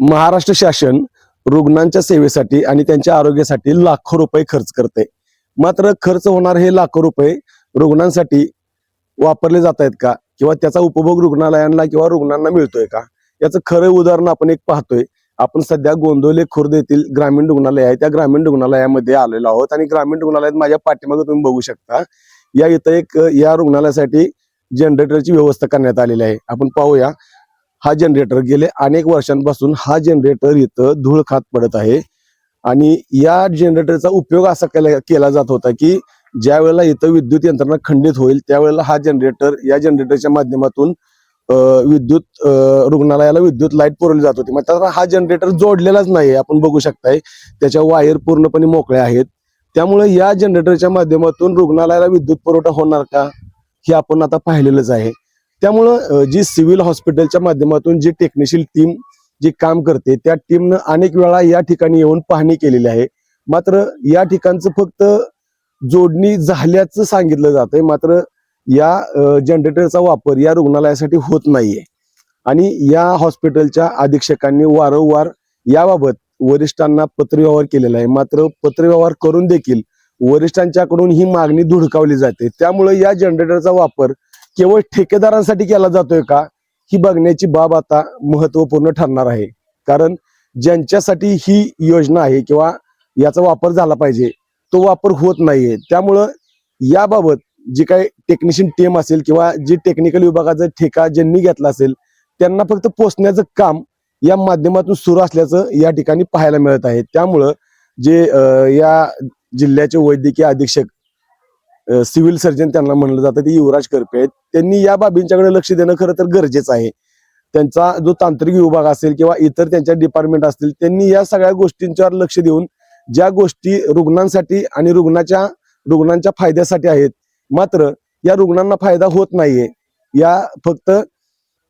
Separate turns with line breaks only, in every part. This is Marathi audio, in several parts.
महाराष्ट्र शासन रुग्णांच्या सेवेसाठी आणि त्यांच्या आरोग्यासाठी लाखो रुपये खर्च करते. मात्र खर्च होणार हे लाखो रुपये रुग्णांसाठी वापरले जात आहेत का? किंवा त्याचा उपभोग रुग्णालयांना किंवा रुग्णांना मिळतोय का? याचं खरं उदाहरण आपण एक पाहतोय. आपण सध्या गोंदवले खुर्द येथील ग्रामीण रुग्णालय आहे. त्या ग्रामीण रुग्णालयामध्ये आलेलो आहोत आणि ग्रामीण रुग्णालयात माझ्या पाठीमागे तुम्ही बघू शकता. या इथं एक या रुग्णालयासाठी जनरेटरची व्यवस्था करण्यात आलेली आहे. आपण पाहूया. हा जनरेटर गेले अनेक वर्षांपासून हा जनरेटर इथं धूळ खात पडत आहे. आणि या जनरेटरचा उपयोग असा केला केला जात होता की ज्या वेळेला इथं विद्युत यंत्रणा खंडित होईल त्यावेळेला हा जनरेटर या जनरेटरच्या माध्यमातून विद्युत रुग्णालयाला विद्युत लाइट पुरवली जात होती. मात्र हा जनरेटर जोडलेलाच नाही आपण बघू शकताय. त्याच्या वायर पूर्णपणे मोकळ्या आहेत. त्यामुळे या जनरेटरच्या माध्यमातून रुग्णालयाला विद्युत पुरवठा होणार का हे आपण आता पाहिलेलंच आहे. त्यामुळं जी सिव्हिल हॉस्पिटलच्या माध्यमातून जी टेक्निशियल टीम जी काम करते त्या टीमनं अनेक वेळा या ठिकाणी येऊन पाहणी केलेली आहे. मात्र या ठिकाणचं फक्त जोडणी झाल्याचं सांगितलं जातंय. मात्र या जनरेटरचा वापर या रुग्णालयासाठी होत नाहीये. आणि या हॉस्पिटलच्या अधीक्षकांनी वारंवार याबाबत वरिष्ठांना पत्रव्यवहार केलेला आहे. मात्र पत्रव्यवहार करून देखील वरिष्ठांच्याकडून ही मागणी धुडकावली जाते. त्यामुळे या जनरेटरचा वापर केवळ ठेकेदारांसाठी केला जातोय का? ही बघण्याची बाब आता महत्त्वपूर्ण ठरणार आहे. कारण ज्यांच्यासाठी ही योजना आहे किंवा याचा वापर झाला पाहिजे तो वापर होत नाहीये. त्यामुळं याबाबत जी काही टेक्निशियन टीम असेल किंवा जी टेक्निकल विभागाचा ठेका ज्यांनी घेतला असेल त्यांना फक्त पोचण्याचं काम या माध्यमातून सुरू असल्याचं या ठिकाणी पाहायला मिळत आहे. त्यामुळं जे या जिल्ह्याचे वैद्यकीय अधीक्षक सिव्हिल सर्जन त्यांना म्हणलं जातं ते युवराज करपे आहेत. त्यांनी या बाबींच्याकडे लक्ष देणं खरं तर गरजेचं आहे. त्यांचा जो तांत्रिक विभाग असेल किंवा इतर त्यांच्या डिपार्टमेंट असतील त्यांनी या सगळ्या गोष्टींच्यावर लक्ष देऊन ज्या गोष्टी रुग्णांसाठी आणि रुग्णाच्या रुग्णांच्या फायद्यासाठी आहेत मात्र या रुग्णांना फायदा होत नाहीये. या फक्त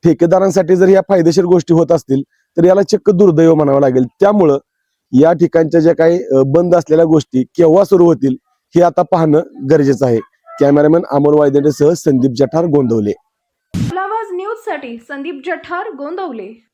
ठेकेदारांसाठी जर या फायदेशीर गोष्टी होत असतील तर याला चक्क दुर्दैव म्हणावं लागेल. त्यामुळं या ठिकाणच्या ज्या काही बंद असलेल्या गोष्टी केव्हा सुरू होतील हे आता पाहणं गरजेचं आहे. कॅमेरामॅन अमोल वायदेसह संदीप जठार गोंदवले.
आवाज न्यूजसाठी संदीप जठार गोंदवले.